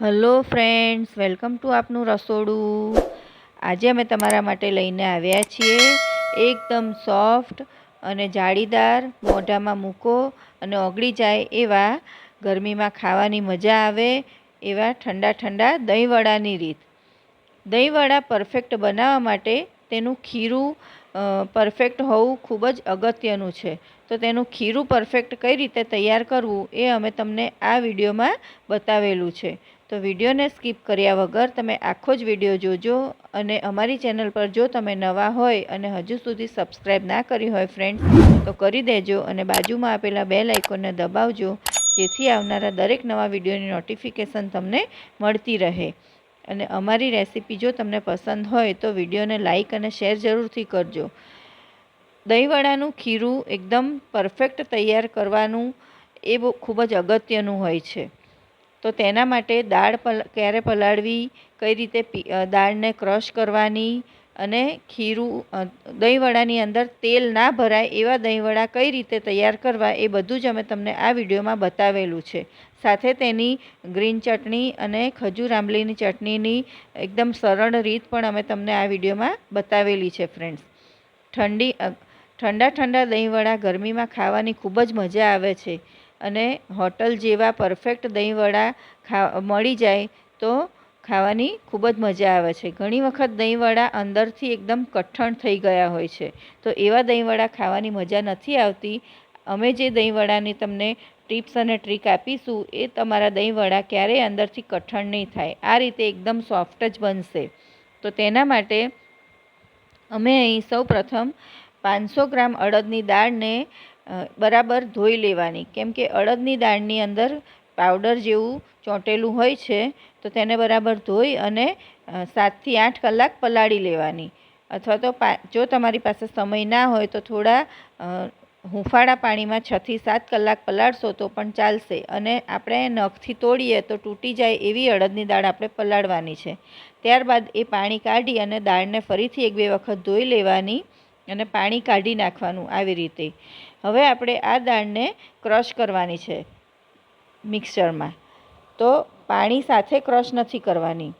Hello friends, welcome to આપનું રસોડું. આજે અમે તમારા માટે લઈને આવ્યા છીએ એકદમ સોફ્ટ અને જાળીદાર, મોઢામાં મૂકો અને ઓગળી જાય એવા ગરમીમાં ખાવાની મજા આવે એવા ઠંડા ઠંડા દહીંવડાની રીત. દહીંવડા પરફેક્ટ બનાવવા માટે તેનું ખીરું પરફેક્ટ હોવું ખૂબ જ અગત્યનું છે. તો તેનું ખીરું પરફેક્ટ કઈ રીતે તૈયાર કરવું એ અમે તમને આ વિડીયોમાં બતાવેલું છે. તો વિડીયોને સ્કીપ કર્યા વગર તમે આખો જ વીડિયો જોજો અને અમારી ચેનલ પર જો તમે નવા હોય અને હજુ સુધી સબસ્ક્રાઈબ ના કરી હોય ફ્રેન્ડ્સ તો કરી દેજો અને બાજુમાં આપેલા બેલ આઇકોનને દબાવજો, જેથી આવનારા દરેક નવા વિડીયોની નોટિફિકેશન તમને મળતી રહે. અને અમારી રેસીપી જો તમને પસંદ હોય તો વિડીયોને લાઇક અને શેર જરૂરથી કરજો. દહીંવડાનું ખીરું એકદમ પરફેક્ટ તૈયાર કરવાનું એ ખૂબ જ અગત્યનું હોય છે. તો તેના માટે દાળ પલ, ક્યારે પલાળવી, કઈ રીતે દાળને ક્રશ કરવાની અને ખીરું દહીંવડાની અંદર તેલ ના ભરાય એવા દહીંવડા કઈ રીતે તૈયાર કરવા એ બધું જ અમે તમને આ વિડીયોમાં બતાવેલું છે. સાથે તેની ગ્રીન ચટણી અને ખજૂર આંબલીની ચટણીની એકદમ સરળ રીત પણ અમે તમને આ વિડીયોમાં બતાવેલી છે ફ્રેન્ડ્સ. ઠંડી ઠંડા ઠંડા દહીંવડા ગરમીમાં ખાવાની ખૂબ જ મજા આવે છે. અને હોટલ જેવા પરફેક્ટ દહીંવડા ખા, મળી જાય તો ખાવાની ખૂબ જ મજા આવે છે. ઘણી વખત દહીંવડા અંદરથી એકદમ કઠણ થઈ ગયા હોય છે. તો એવા દહીંવડા ખાવાની મજા નથી આવતી. અમે જે દહીંવડાની તમને ટિપ્સ અને ટ્રીક આપીશું, એ તમારા દહીંવડા ક્યારેય અંદરથી કઠણ નહીં થાય. આ રીતે એકદમ સોફ્ટ જ બનશે. તો તેના માટે અમે અહીં સૌ પ્રથમ પાંચસો ગ્રામ અડદની દાળને બરાબર ધોઈ લેવાની. કેમ કે અડદની દાળની અંદર પાવડર જેવું ચોંટેલું હોય છે, તો તેને બરાબર ધોઈ અને સાતથી આઠ કલાક પલાળી લેવાની. અથવા તો જો તમારી પાસે સમય ના હોય તો થોડા હુંફાળા પાણીમાં છથી સાત કલાક પલાળશો તો પણ ચાલશે. અને આપણે નખથી તોડીએ તો તૂટી જાય એવી અડદની દાળ આપણે પલાળવાની છે. ત્યારબાદ એ પાણી કાઢી અને દાળને ફરીથી એક બે વખત ધોઈ લેવાની અને પાણી કાઢી નાખવાનું આવી રીતે. હવે આપણે આ દાળને ક્રશ કરવાની છે મિક્સરમાં. તો પાણી સાથે ક્રશ નથી કરવાની.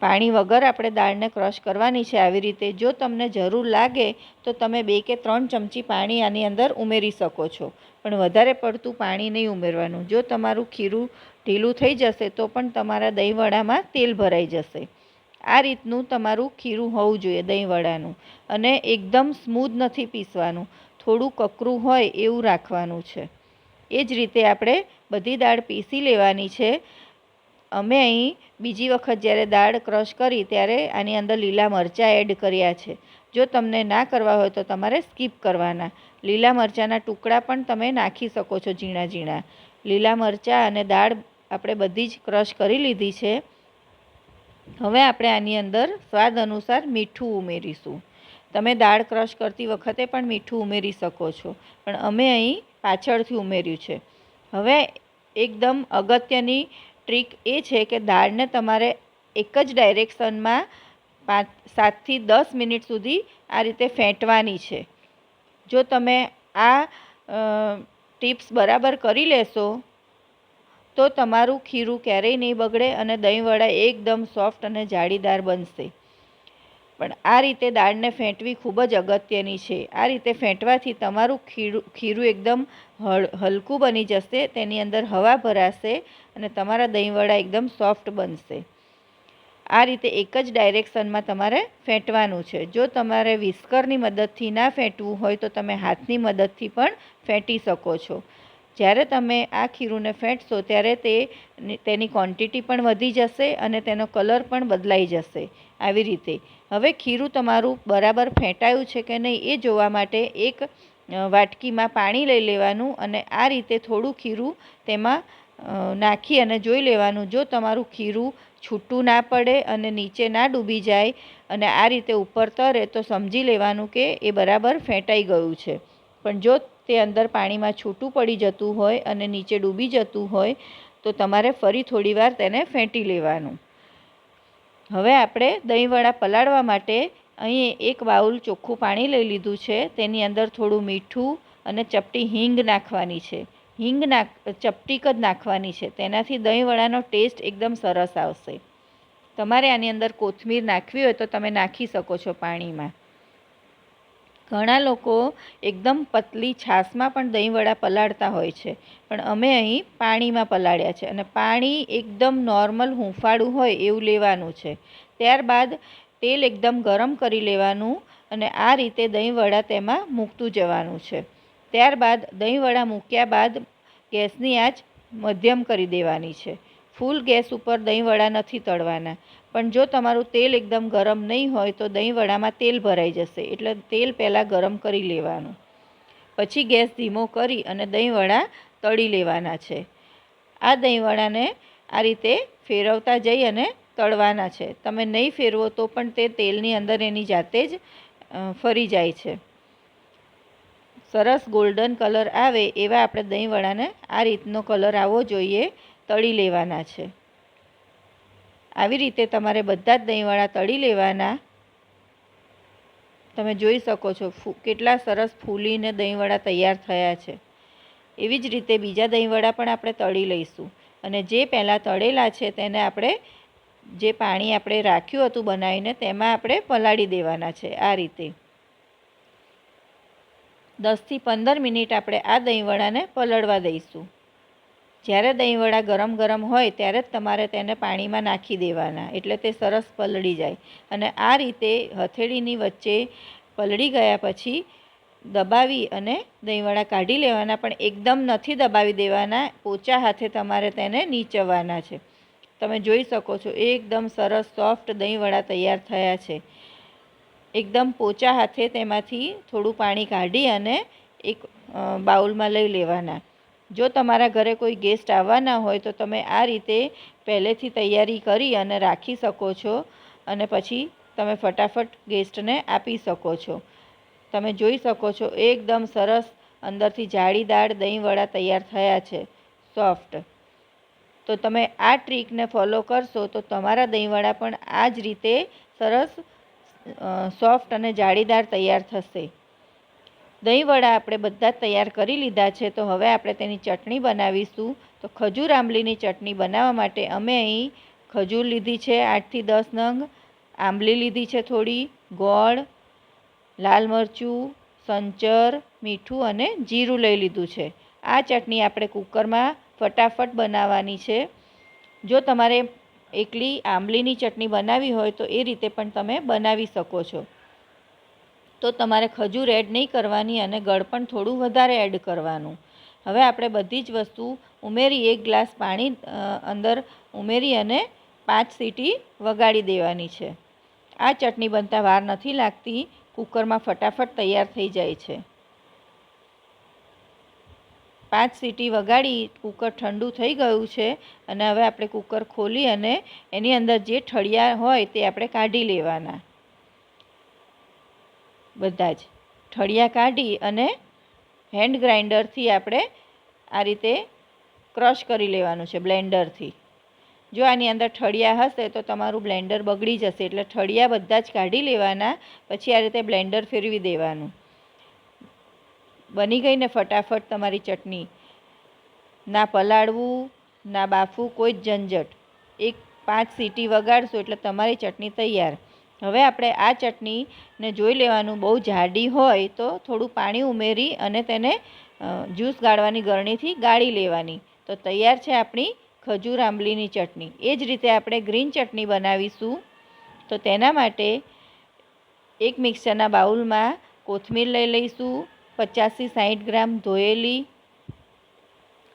પાણી વગર આપણે દાળને ક્રશ કરવાની છે આવી રીતે. જો તમને જરૂર લાગે, તો તમે બે કે ત્રણ ચમચી પાણી આની અંદર ઉમેરી શકો છો. પણ વધારે પડતું પાણી નહીં ઉમેરવાનું. જો તમારું ખીરું ઢીલું થઈ જશે, તો પણ તમારા દહીંવડામાં તેલ ભરાઈ જશે. આ રીતનું તમારું ખીરું હોવું જોઈએ દહીંવડાનું. અને એકદમ સ્મૂધ નથી પીસવાનું. થોડું કકરું હોય એવું રાખવાનું છે. એ જ રીતે આપણે બધી દાળ પીસી લેવાની છે. અમે અહીં બીજી વખત જ્યારે દાળ ક્રશ કરી ત્યારે આની અંદર લીલા મરચાં એડ કર્યા છે. જો તમને ના કરવા હોય તો તમારે સ્કીપ કરવાના. લીલા મરચાંના ટુકડા પણ તમે નાખી શકો છો ઝીણા ઝીણા. લીલા મરચાં અને દાળ આપણે બધી જ ક્રશ કરી લીધી છે. હવે આપણે આની અંદર સ્વાદ અનુસાર મીઠું ઉમેરીશું. તમે દાળ ક્રશ કરતી વખતે પણ મીઠું ઉમેરી શકો છો. પણ અમે અહીં પાછળથી ઉમેર્યું છે. હવે એકદમ અગત્યની ટ્રીક એ છે કે દાળને તમારે એક જ ડાયરેક્શનમાં પાંચ, સાતથી દસ મિનિટ સુધી આ રીતે ફેંટવાની છે. જો તમે આ ટિપ્સ બરાબર કરી લેશો, તો તમારું ખીરું ક્યારેય નહીં બગડે અને દહીંવડા એકદમ સોફ્ટ અને જાળીદાર બનશે. પણ આ રીતે દાળને ફેંટવી ખૂબ જ અગત્યની છે. આ રીતે ફેંટવાથી તમારું ખીરું ખીરું એકદમ હલકું બની જશે, તેની અંદર હવા ભરાશે અને તમારા દહીંવડા એકદમ સોફ્ટ બનશે. આ રીતે એક જ ડાયરેક્શનમાં તમારે ફેંટવાનું છે. જો તમારે વિસ્કરની મદદથી ના ફેંટવું હોય તો તમે હાથની મદદથી પણ ફેંટી શકો છો. જ્યારે તમે આ ખીરુંને ફેંટશો ત્યારે તે તેની ક્વોન્ટિટી પણ વધી જશે અને તેનો કલર પણ બદલાઈ જશે. આવી રીતે. હવે ખીરું તમારું બરાબર ફેંટાયું છે કે નહીં એ જોવા માટે એક વાટકીમાં પાણી લઈ લેવાનું અને આ રીતે થોડું ખીરું તેમાં નાખી અને જોઈ લેવાનું. જો તમારું ખીરું છૂટું ના પડે અને નીચે ના ડૂબી જાય અને આ રીતે ઉપર તરે તો સમજી લેવાનું કે એ બરાબર ફેંટાઈ ગયું છે. પણ જો તે અંદર પાણીમાં છૂટું પડી જતું હોય અને નીચે ડૂબી જતું હોય તો તમારે ફરી થોડીવાર તેને ફેંટી લેવાનું. હવે આપણે દહીંવડા પલાળવા માટે અહીં એક બાઉલ ચોખ્ખું પાણી લઈ લીધું છે. તેની અંદર થોડું મીઠું અને ચપટી હિંગ નાખવાની છે. હિંગ નાખ ચપટીક જ નાખવાની છે. તેનાથી દહીંવડાનો ટેસ્ટ એકદમ સરસ આવશે. તમારે આની અંદર કોથમીર નાખવી હોય તો તમે નાખી શકો છો પાણીમાં. ઘણા લોકો એકદમ પતલી છાશમાં પણ દહીંવડા પલાળતા હોય છે. પણ અમે અહીં પાણીમાં પલાળ્યા છે અને પાણી એકદમ નોર્મલ હૂંફાળું હોય એવું લેવાનું છે. ત્યારબાદ તેલ એકદમ ગરમ કરી લેવાનું અને આ રીતે દહીંવડા તેમાં મૂકતું જવાનું છે. ત્યારબાદ દહીંવડા મૂક્યા બાદ ગેસની આંચ મધ્યમ કરી દેવાની છે. ફૂલ ગેસ ઉપર દહીંવડા નથી તળવાના. પણ જો તમારું તેલ એકદમ ગરમ નહીં હોય તો દહીંવડામાં તેલ ભરાઈ જશે. એટલે તેલ પહેલાં ગરમ કરી લેવાનું. પછી ગેસ ધીમો કરી અને દહીંવડા તળી લેવાના છે. આ દહીંવડાને આ રીતે ફેરવતા જઈ અને તળવાના છે. તમે નહીં ફેરવો તો પણ તે તેલની અંદર એની જાતે જ ફરી જાય છે. સરસ ગોલ્ડન કલર આવે એવા આપણે દહીંવડાને આ રીતનો કલર આવવો જોઈએ, તળી લેવાના છે. આવી રીતે તમારે બધા જ દહીંવડા તળી લેવાના. તમે જોઈ શકો છો કેટલા સરસ ફૂલીને દહીંવડા તૈયાર થયા છે. એવી જ રીતે બીજા દહીંવડા પણ આપણે તળી લઈશું. અને જે પહેલાં તળેલા છે તેને આપણે જે પાણી આપણે રાખ્યું હતું બનાવીને તેમાં આપણે પલાળી દેવાના છે આ રીતે. દસથી પંદર મિનિટ આપણે આ દહીંવડાને પલળવા દઈશું. જ્યારે દહીંવડા ગરમ ગરમ હોય ત્યારે જ તમારે તેને પાણીમાં નાખી દેવાના, એટલે તે સરસ પલળી જાય. અને આ રીતે હથેળીની વચ્ચે પલળી ગયા પછી દબાવી અને દહીંવડા કાઢી લેવાના, પણ એકદમ નથી દબાવી દેવાના, પોચા હાથે તમારે તેને નીચવવાના છે. તમે જોઈ શકો છો, એકદમ સરસ સોફ્ટ દહીંવડા તૈયાર થયા છે. એકદમ પોચા હાથે તેમાંથી થોડું પાણી કાઢી અને એક બાઉલમાં લઈ લેવાના. જો તમારા ઘરે કોઈ ગેસ્ટ આવવાના હોય તો તમે આ રીતે પહેલેથી તૈયારી કરી અને રાખી શકો છો અને પછી તમે ફટાફટ ગેસ્ટને આપી શકો છો. તમે જોઈ શકો છો એકદમ સરસ અંદરથી જાળીદાર દહીંવડા તૈયાર થયા છે સોફ્ટ તો તમે આ ટ્રીકને ફોલો કરશો તો તમારા દહીંવડા પણ આ જ રીતે સરસ સોફ્ટ અને જાળીદાર તૈયાર થશે. દહીંવડા આપણે બધા તૈયાર કરી લીધા છે, તો હવે આપણે તેની ચટણી બનાવીશું. તો ખજૂર આંબલીની ચટણી બનાવવા માટે અમે અહીં ખજૂર લીધી છે, આઠથી દસ નંગ. આંબલી લીધી છે થોડી, ગોળ, લાલ મરચું, સંચર, મીઠું અને જીરું લઈ લીધું છે. આ ચટણી આપણે કુકરમાં ફટાફટ બનાવવાની છે. જો તમારે એકલી આંબલીની ચટણી બનાવવી હોય તો એ રીતે પણ તમે બનાવી શકો છો. તો તમારે ખજૂર એડ નહીં કરવાની અને ગળ પણ થોડું વધારે એડ કરવાનું. હવે આપણે બધી જ વસ્તુ ઉમેરી, એક ગ્લાસ પાણી અંદર ઉમેરી અને પાંચ સીટી વગાડી દેવાની છે. આ ચટણી બનતા વાર નથી લાગતી, કુકરમાં ફટાફટ તૈયાર થઈ જાય છે. પાંચ સીટી વગાડી, કુકર ઠંડુ થઈ ગયું છે અને હવે આપણે કુકર ખોલી અને એની અંદર જે ઠળિયા હોય તે આપણે કાઢી લેવાના. બધા જ. ઠળિયા કાઢી અને હેન્ડ ગ્રાઇન્ડરથી આપણે આ રીતે ક્રશ કરી લેવાનું છે બ્લેન્ડરથી જો આની અંદર ઠળિયા હશે તો તમારું બ્લેન્ડર બગડી જશે, એટલે ઠળિયા બધા જ કાઢી લેવાના, પછી આ રીતે બ્લેન્ડર ફેરવી દેવાનું. બની ગઈ ને ફટાફટ તમારી ચટણી. ના પલાળવું, ના બાફવું, કોઈ જ ઝંઝટ. એક પાંચ સીટી વગાડશો એટલે તમારી ચટણી તૈયાર. હવે આપણે આ ચટણીને જોઈ લેવાનું. બહુ જાડી હોય તો થોડું પાણી ઉમેરી અને તેને જ્યુસ ગાળવાની ગરણીથી ગાળી લેવાની. તો તૈયાર છે આપણી ખજૂર આંબલીની ચટણી. એ જ રીતે આપણે ગ્રીન ચટણી બનાવીશું. તો તેના માટે એક મિક્સરના બાઉલમાં કોથમીર લઈ લઈશું, પચાસથી સાઠ ગ્રામ ધોયેલી.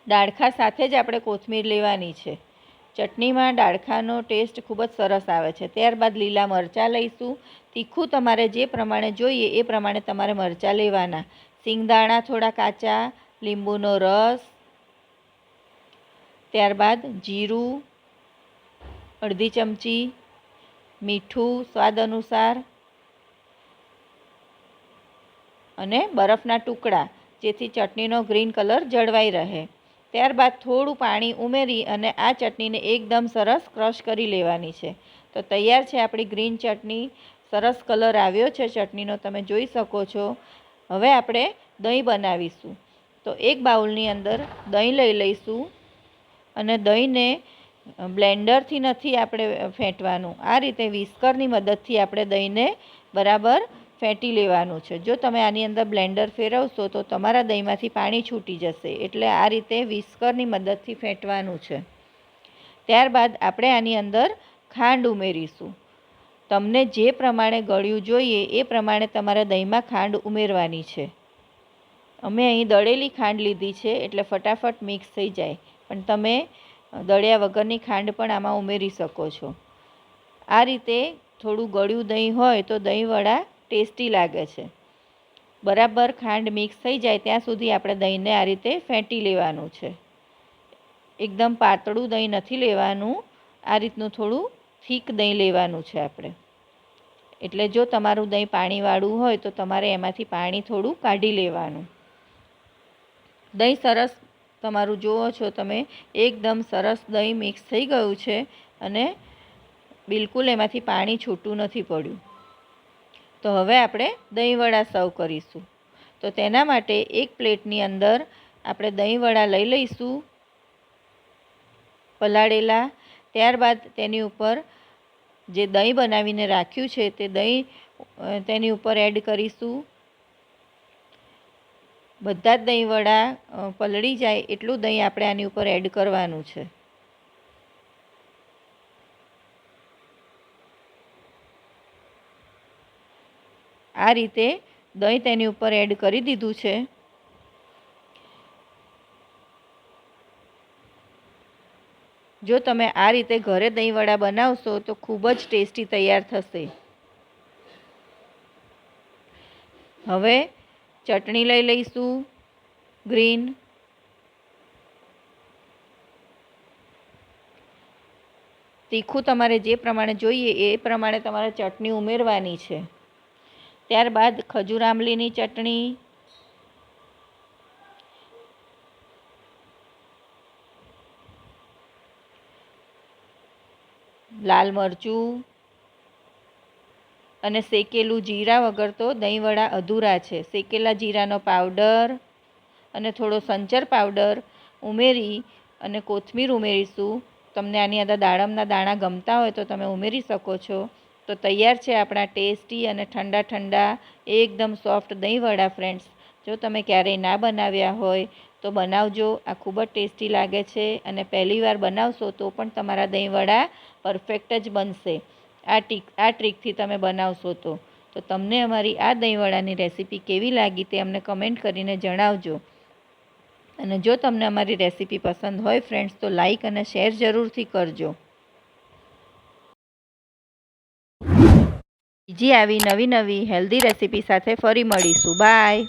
ડાળખા સાથે જ આપણે કોથમીર લેવાની છે. ચટણીમાં ડાળખાનો ટેસ્ટ ખૂબ જ સરસ આવે છે. ત્યારબાદ લીલા મરચાં લઈશું. તીખું તમારે જે પ્રમાણે જોઈએ એ પ્રમાણે તમારે મરચાં લેવાના. સિંગદાણા થોડા કાચા, લીંબુનો રસ. ત્યારબાદ જીરું, અડધી ચમચી મીઠું સ્વાદ અનુસાર. અને બરફના ટુકડા, જેથી ચટણીનો ગ્રીન કલર જળવાઈ રહે. ત્યારબાદ થોડું પાણી ઉમેરી અને આ ચટણીને એકદમ સરસ ક્રશ કરી લેવાની છે. તો તૈયાર છે આપણી ગ્રીન ચટણી. સરસ કલર આવ્યો છે ચટણીનો, તમે જોઈ શકો છો. હવે આપણે દહીં બનાવીશું. તો એક બાઉલની અંદર દહીં લઈ લઈશું અને દહીંને બ્લેન્ડરથી નથી આપણે ફેંટવાનું. આ રીતે વિસ્કરની મદદથી આપણે દહીંને બરાબર ફેંટી લેવાનું છે. જો તમે આની અંદર બ્લેન્ડર ફેરવશો તો તમારા દહીંમાંથી પાણી છૂટી જશે. એટલે આ રીતે વિસ્કરની મદદથી ફેંટવાનું છે. ત્યારબાદ આપણે આની અંદર ખાંડ ઉમેરીશું. તમને જે પ્રમાણે ગળ્યું જોઈએ એ પ્રમાણે તમારા દહીંમાં ખાંડ ઉમેરવાની છે. અમે અહીં દળેલી ખાંડ લીધી છે એટલે ફટાફટ મિક્સ થઈ જાય. પણ તમે દળ્યા વગરની ખાંડ પણ આમાં ઉમેરી શકો છો. આ રીતે થોડું ગળ્યું દહીં હોય તો દહીંવડા ટેસ્ટી લાગે છે. બરાબર ખાંડ મિક્સ થઈ જાય ત્યાં સુધી આપણે દહીંને આ રીતે ફેંટી લેવાનું છે. એકદમ પાતળું દહીં નથી લેવાનું, આ રીતનું થોડું થીક દહીં લેવાનું છે આપણે. એટલે જો તમારું દહીં પાણીવાળું હોય તો તમારે એમાંથી પાણી થોડું કાઢી લેવાનું. દહીં સરસ તમારું જુઓ છો તમે, એકદમ સરસ દહીં મિક્સ થઈ ગયું છે અને બિલકુલ એમાંથી પાણી છૂટું નથી પડ્યું. તો હવે આપણે દહીંવડા સર્વ કરીશું. તો તેના માટે એક પ્લેટની અંદર આપણે દહીંવડા લઈ લઈશું. પલાળેલા. ત્યારબાદ તેની ઉપર જે દહીં બનાવીને રાખ્યું છે તે દહીં તેની ઉપર એડ કરીશું. બધા જ દહીંવડા પલળી જાય એટલું દહીં આપણે આની ઉપર એડ કરવાનું છે. આ રીતે દહીં તેની ઉપર એડ કરી દીધું છે. જો તમે આ રીતે ઘરે દહીંવડા બનાવશો તો ખૂબ જ ટેસ્ટી તૈયાર થશે. હવે ચટણી લઈ લઈશું, ગ્રીન. તીખું તમારે જે પ્રમાણે જોઈએ એ પ્રમાણે તમારે ચટણી ઉમેરવાની છે. ત્યારબાદ ખજૂર આંબલીની ચટણી. લાલ મરચું. અને શેકેલું જીરા વગર તો દહીંવડા અધૂરા છે. શેકેલા જીરાનો પાવડર અને થોડો સંચર પાવડર ઉમેરી અને કોથમીર ઉમેરીશું. તમને આની અંદર દાડમના દાણા ગમતા હોય તો તમે ઉમેરી શકો છો. તો તૈયાર છે આપણા ટેસ્ટી અને ઠંડા ઠંડા, એકદમ સોફ્ટ દહીંવડા ફ્રેન્ડ્સ. જો તમે ક્યારેય ના બનાવ્યા હોય તો બનાવજો, આ ખૂબ જ ટેસ્ટી લાગે છે અને પહેલીવાર બનાવશો તો પણ તમારા દહીંવડા પરફેક્ટ જ બનશે. આ ટીક, આ ટ્રીકથી તમે બનાવશો તો. તો તમને અમારી આ દહીંવડાની રેસીપી કેવી લાગી તે અમને કમેન્ટ કરીને જણાવજો. અને જો તમને અમારી રેસીપી પસંદ હોય ફ્રેન્ડ્સ તો લાઇક અને શેર જરૂરથી કરજો. બીજી આવી નવી નવી હેલ્ધી રેસીપી સાથે ફરી મળીશું. બાય.